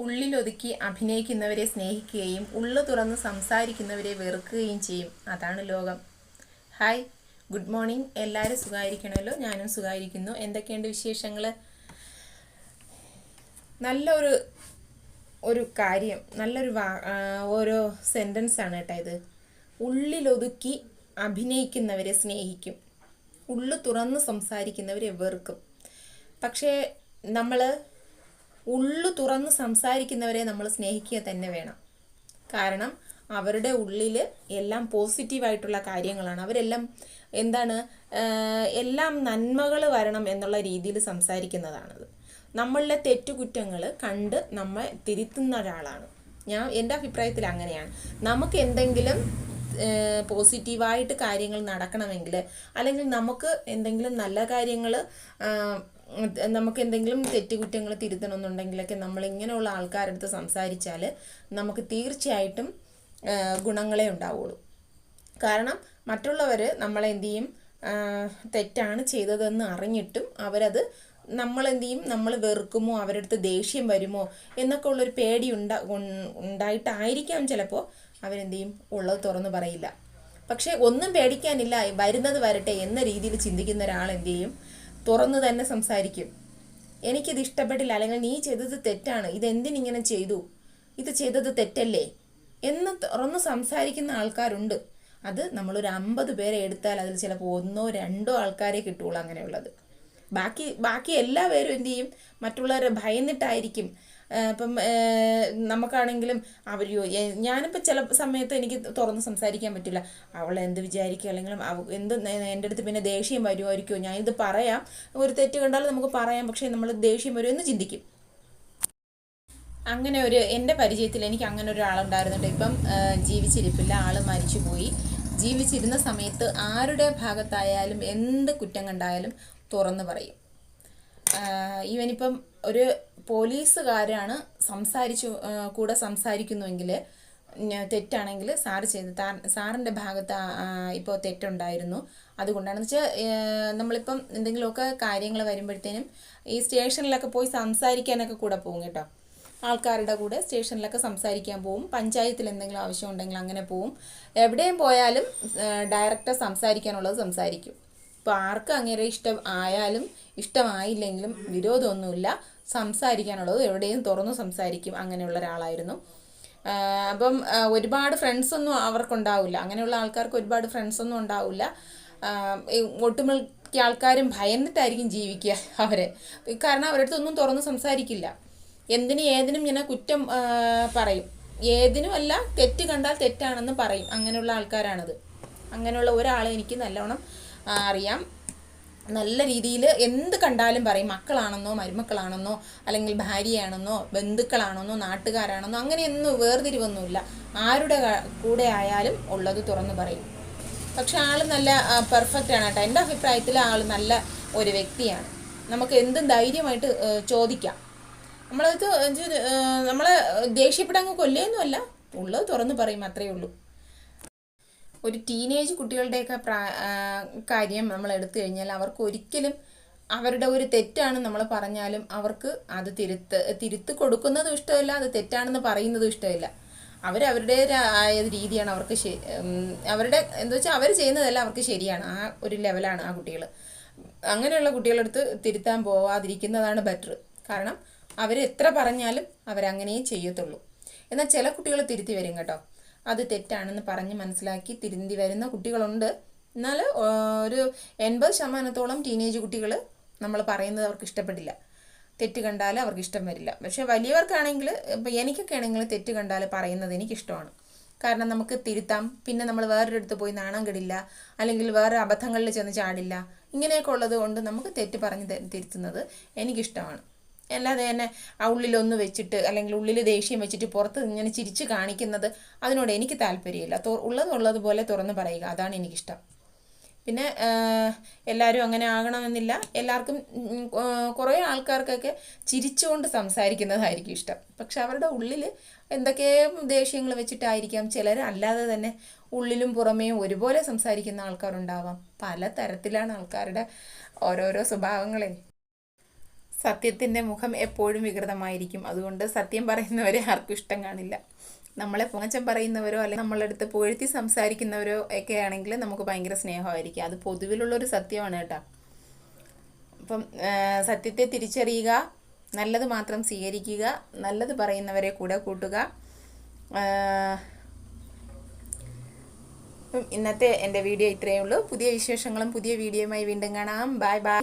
ഉള്ളിലൊതുക്കി അഭിനയിക്കുന്നവരെ സ്നേഹിക്കുകയും ഉള്ളു തുറന്ന് സംസാരിക്കുന്നവരെ വെറുക്കുകയും ചെയ്യും. അതാണ് ലോകം. ഹായ് ഗുഡ് മോർണിംഗ് എല്ലാവരും സുഖമായിരിക്കണമല്ലോ? ഞാനും സുഖമായിരിക്കുന്നു. എന്തൊക്കെയുണ്ട് വിശേഷങ്ങൾ നല്ലൊരു ഒരു കാര്യം നല്ലൊരു വാ ഓരോ സെന്റൻസ് ആണ് കേട്ടോ ഇത്. ഉള്ളിലൊതുക്കി അഭിനയിക്കുന്നവരെ സ്നേഹിക്കും. ഉള്ളു തുറന്ന് സംസാരിക്കുന്നവരെ വെറുക്കും. പക്ഷേ നമ്മൾ ഉള്ളു തുറന്ന് സംസാരിക്കുന്നവരെ നമ്മൾ സ്നേഹിക്കുക തന്നെ വേണം. കാരണം അവരുടെ ഉള്ളിൽ എല്ലാം പോസിറ്റീവായിട്ടുള്ള കാര്യങ്ങളാണ്. അവരെല്ലാം എന്താണ് എല്ലാം നന്മകൾ വരണം എന്നുള്ള രീതിയിൽ സംസാരിക്കുന്നതാണത്. നമ്മളുടെ തെറ്റുകുറ്റങ്ങൾ കണ്ട് നമ്മൾ തിരുത്തുന്ന ഒരാളാണ്. ഞാൻ എന്റെ അഭിപ്രായത്തിൽ അങ്ങനെയാണ്. നമുക്ക് എന്തെങ്കിലും പോസിറ്റീവായിട്ട് കാര്യങ്ങൾ നടക്കണമെങ്കിൽ അല്ലെങ്കിൽ നമുക്ക് എന്തെങ്കിലും നല്ല കാര്യങ്ങൾ നമുക്ക് എന്തെങ്കിലും തെറ്റുകുറ്റങ്ങൾ തിരുത്തണമെന്നുണ്ടെങ്കിലൊക്കെ നമ്മൾ ഇങ്ങനെയുള്ള ആൾക്കാരുടെ അടുത്ത് സംസാരിച്ചാൽ നമുക്ക് തീർച്ചയായിട്ടും ഗുണങ്ങളേ ഉണ്ടാവുള്ളൂ. കാരണം മറ്റുള്ളവർ നമ്മളെ എന്ത് ചെയ്യും? തെറ്റാണ് ചെയ്തതെന്ന് അറിഞ്ഞിട്ടും അവരത് നമ്മളെന്ത് ചെയ്യും? നമ്മൾ വെറുക്കുമോ? അവരടുത്ത് ദേഷ്യം വരുമോ? എന്നൊക്കെ ഉള്ളൊരു പേടി ഉണ്ടാ ഉണ്ടായിട്ടായിരിക്കാം ചിലപ്പോൾ അവരെന്ത് ചെയ്യും? ഉള്ളത് തുറന്നു പറയില്ല. പക്ഷേ ഒന്നും പേടിക്കാനില്ല. വരുന്നത് വരട്ടെ എന്ന രീതിയിൽ ചിന്തിക്കുന്ന ഒരാൾ എന്ത് ചെയ്യും? തുറന്നു തന്നെ സംസാരിക്കും. എനിക്കിത് ഇഷ്ടപ്പെട്ടില്ല. അല്ലെങ്കിൽ നീ ചെയ്തത് തെറ്റാണ്. ഇതെന്തിനിങ്ങനെ ചെയ്തു? ഇത് ചെയ്തത് തെറ്റല്ലേ? എന്ന് തുറന്ന് സംസാരിക്കുന്ന ആൾക്കാരുണ്ട്. അത് നമ്മളൊരു അമ്പത് പേരെ എടുത്താൽ അതിൽ ചിലപ്പോൾ ഒന്നോ രണ്ടോ ആൾക്കാരെ കിട്ടുള്ളൂ അങ്ങനെയുള്ളത്. ബാക്കി ബാക്കി എല്ലാവരും എന്തു ചെയ്യും? മറ്റുള്ളവരെ ഭയന്നിട്ടായിരിക്കും. ഇപ്പം നമുക്കാണെങ്കിലും അവർ ഞാനിപ്പോൾ ചില സമയത്ത് എനിക്ക് തുറന്ന് സംസാരിക്കാൻ പറ്റില്ല. അവൾ എന്ത് വിചാരിക്കും അല്ലെങ്കിൽ എന്ത് എന്റെ അടുത്ത് പിന്നെ ദേഷ്യം വരുമായിരിക്കുമോ ഞാനിത് പറയാം. ഒരു തെറ്റ് കണ്ടാലും നമുക്ക് പറയാം. പക്ഷേ നമ്മൾ ദേഷ്യം എന്ന് ചിന്തിക്കും. അങ്ങനെ ഒരു എന്റെ പരിചയത്തിൽ എനിക്ക് അങ്ങനെ ഒരാളുണ്ടായിരുന്നുണ്ട്. ഇപ്പം ജീവിച്ചിരിപ്പില്ല. ആൾ മരിച്ചുപോയി. ജീവിച്ചിരുന്ന സമയത്ത് ആരുടെ ഭാഗത്തായാലും എന്ത് കുറ്റം കണ്ടായാലും തുറന്നു പറയും. ഇവനിപ്പം ഒരു പോലീസുകാരാണ് സംസാരിച്ചു കൂടെ സംസാരിക്കുന്നുവെങ്കിൽ തെറ്റാണെങ്കിൽ സാറ് ചെയ്ത് സാറിന്റെ ഭാഗത്ത് ഇപ്പോൾ തെറ്റുണ്ടായിരുന്നു. അതുകൊണ്ടാണെന്ന് വെച്ചാൽ നമ്മളിപ്പം എന്തെങ്കിലുമൊക്കെ കാര്യങ്ങൾ വരുമ്പോഴത്തേനും ഈ സ്റ്റേഷനിലൊക്കെ പോയി സംസാരിക്കാനൊക്കെ കൂടെ പോകും കേട്ടോ. ആൾക്കാരുടെ കൂടെ സ്റ്റേഷനിലൊക്കെ സംസാരിക്കാൻ പോവും പഞ്ചായത്തിൽ എന്തെങ്കിലും ആവശ്യം ഉണ്ടെങ്കിൽ അങ്ങനെ പോവും എവിടെയും പോയാലും ഡയറക്റ്റ് സംസാരിക്കാനുള്ളത് സംസാരിക്കും. ഇപ്പോൾ ആർക്ക് അങ്ങനെ ഇഷ്ടം ആയാലും ഇഷ്ടമായില്ലെങ്കിലും വിരോധമൊന്നുമില്ല. സംസാരിക്കാനുള്ളത് എവിടെയും തുറന്നു സംസാരിക്കും അങ്ങനെയുള്ള ഒരാളായിരുന്നു. അപ്പം ഒരുപാട് ഫ്രണ്ട്സൊന്നും അവർക്കുണ്ടാവില്ല. അങ്ങനെയുള്ള ആൾക്കാർക്ക് ഒരുപാട് ഫ്രണ്ട്സൊന്നും ഉണ്ടാവില്ല. ഒട്ടുമിക്ക ആൾക്കാരും ഭയന്നിട്ടായിരിക്കും ജീവിക്കുക അവരെ. കാരണം അവരുടെ അടുത്തൊന്നും തുറന്ന് സംസാരിക്കില്ല. എന്തിനും ഏതിനും ഇങ്ങനെ കുറ്റം പറയും. ഏതിനും അല്ല തെറ്റ് കണ്ടാൽ തെറ്റാണെന്ന് പറയും. അങ്ങനെയുള്ള ആൾക്കാരാണത്. അങ്ങനെയുള്ള ഒരാളെ എനിക്ക് നല്ലോണം അറിയാം. നല്ല രീതിയിൽ എന്ത് കണ്ടാലും പറയും മക്കളാണെന്നോ മരുമക്കളാണെന്നോ അല്ലെങ്കിൽ ഭാര്യയാണെന്നോ ബന്ധുക്കളാണെന്നോ നാട്ടുകാരാണെന്നോ അങ്ങനെയൊന്നും വേർതിരിവൊന്നുമില്ല. ആരുടെ കൂടെ ആയാലും ഉള്ളത് തുറന്നു പറയും. പക്ഷെ ആൾ നല്ല പെർഫെക്റ്റ് ആണ് കേട്ടോ. എന്റെ അഭിപ്രായത്തിൽ ആൾ നല്ല ഒരു വ്യക്തിയാണ്. നമുക്ക് എന്തും ധൈര്യമായിട്ട് ചോദിക്കാം. നമ്മളത് നമ്മളെ ദേഷ്യപ്പെടാൻ കൊല്ലുകയൊന്നുമല്ല. ഉള്ളത് തുറന്നു പറയും അത്രയേ ഉള്ളൂ. ഒരു ടീനേജ് കുട്ടികളുടെയൊക്കെ കാര്യം നമ്മൾ എടുത്തു കഴിഞ്ഞാൽ അവർക്ക് ഒരിക്കലും അവരുടെ ഒരു തെറ്റാണ് നമ്മൾ പറഞ്ഞാലും അവർക്ക് അത് തിരുത്ത് തിരുത്ത് കൊടുക്കുന്നതും ഇഷ്ടമല്ല അത് തെറ്റാണെന്ന് പറയുന്നതും ഇഷ്ടമില്ല. അവർ അവരുടേതായ രീതിയാണ് അവർക്ക് ശരി അവരുടെ എന്താ വെച്ചാൽ അവർ ചെയ്യുന്നതല്ല അവർക്ക് ശരിയാണ് ആ ഒരു ലെവലാണ് ആ കുട്ടികൾ. അങ്ങനെയുള്ള കുട്ടികളടുത്ത് തിരുത്താൻ പോവാതിരിക്കുന്നതാണ് ബെറ്റർ കാരണം അവർ എത്ര പറഞ്ഞാലും അവരങ്ങനെയേ ചെയ്യത്തുള്ളൂ. എന്നാൽ ചില കുട്ടികൾ തിരുത്തി വരും കേട്ടോ. അത് തെറ്റാണെന്ന് പറഞ്ഞ് മനസ്സിലാക്കി തിരുന്തി വരുന്ന കുട്ടികളുണ്ട്. എന്നാൽ ഒരു എൺപത് ശതമാനത്തോളം ടീനേജ് കുട്ടികൾ നമ്മൾ പറയുന്നത് അവർക്ക് ഇഷ്ടപ്പെട്ടില്ല തെറ്റ് കണ്ടാൽ അവർക്ക് ഇഷ്ടം വരില്ല. പക്ഷെ വലിയവർക്കാണെങ്കിൽ ഇപ്പം എനിക്കൊക്കെ ആണെങ്കിൽ തെറ്റ് കണ്ടാൽ പറയുന്നത് എനിക്കിഷ്ടമാണ്. കാരണം നമുക്ക് തിരുത്താം. പിന്നെ നമ്മൾ വേറൊരു അടുത്ത് പോയി നാണം കെടില്ല. അല്ലെങ്കിൽ വേറെ അബദ്ധങ്ങളിൽ ചെന്ന് ചാടില്ല. ഇങ്ങനെയൊക്കെ ഉള്ളത് കൊണ്ട് നമുക്ക് തെറ്റ് പറഞ്ഞ് തിരുത്തുന്നത് എനിക്കിഷ്ടമാണ്. അല്ലാതെ തന്നെ ആ ഉള്ളിലൊന്ന് വെച്ചിട്ട് അല്ലെങ്കിൽ ഉള്ളിൽ ദേഷ്യം വെച്ചിട്ട് പുറത്ത് ഇങ്ങനെ ചിരിച്ച് കാണിക്കുന്നത് അതിനോട് എനിക്ക് താല്പര്യമില്ല. തോ ഉള്ളത് ഉള്ളതുപോലെ തുറന്ന് പറയുക. അതാണ് എനിക്കിഷ്ടം. പിന്നെ എല്ലാവരും അങ്ങനെ ആകണമെന്നില്ല. എല്ലാവർക്കും കുറേ ആൾക്കാർക്കൊക്കെ ചിരിച്ചുകൊണ്ട് സംസാരിക്കുന്നതായിരിക്കും ഇഷ്ടം. പക്ഷെ അവരുടെ ഉള്ളിൽ എന്തൊക്കെയും ദേഷ്യങ്ങൾ വെച്ചിട്ടായിരിക്കാം ചിലർ അല്ലാതെ തന്നെ ഉള്ളിലും പുറമേയും ഒരുപോലെ സംസാരിക്കുന്ന ആൾക്കാരുണ്ടാവാം. പല തരത്തിലാണ് ആൾക്കാരുടെ ഓരോരോ സ്വഭാവങ്ങളെ. സത്യത്തിന്റെ മുഖം എപ്പോഴും വികൃതമായിരിക്കും. അതുകൊണ്ട് സത്യം പറയുന്നവരെ ആർക്കും ഇഷ്ടം കാണില്ല. നമ്മളെ പൊങ്ങച്ചം പറയുന്നവരോ അല്ലെങ്കിൽ നമ്മളടുത്ത് പുകഴ്ത്തി സംസാരിക്കുന്നവരോ ഒക്കെ ആണെങ്കിൽ നമുക്ക് ഭയങ്കര സ്നേഹമായിരിക്കും. അത് പൊതുവിലുള്ളൊരു സത്യമാണ് കേട്ടോ. അപ്പം സത്യത്തെ തിരിച്ചറിയുക നല്ലത് മാത്രം സ്വീകരിക്കുക നല്ലത് പറയുന്നവരെ കൂടെ കൂട്ടുക. ഇന്നത്തെ എന്റെ വീഡിയോ ഇത്രയേ ഉള്ളൂ. പുതിയ വിശേഷങ്ങളും പുതിയ വീഡിയോയുമായി വീണ്ടും കാണാം. Bye bye.